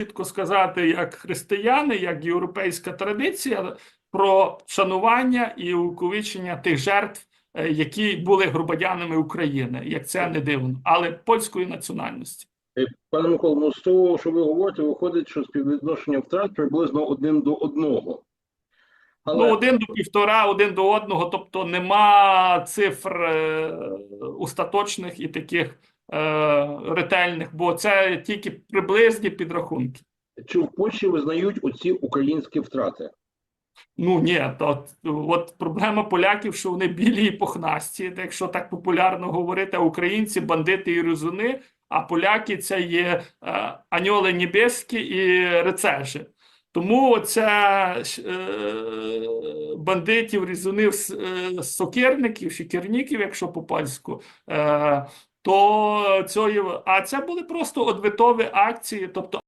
чітко сказати, як християни, як європейська традиція про шанування і увіковічення тих жертв, е, які були громадянами України, як це не дивно, але польської національності. Е, Пане Миколо, ну з того, що ви говорите, виходить, що співвідношення втрат приблизно один до одного. Але Ну, один до півтора, один до одного, тобто нема цифр е, остаточних і таких ретельних, бо це тільки приблизні підрахунки. чи в Польщі визнають оці українські втрати? Ну ні, то от проблема поляків, що вони білі і пухнасті, якщо так популярно говорити, а українці бандити і резуни, а поляки це є е, аньоли небескі і рецежі. Тому оця е, бандитів, різунів, е, сокирників, шикерників, якщо по польську, е, то цього, а це були просто одвитові акції, тобто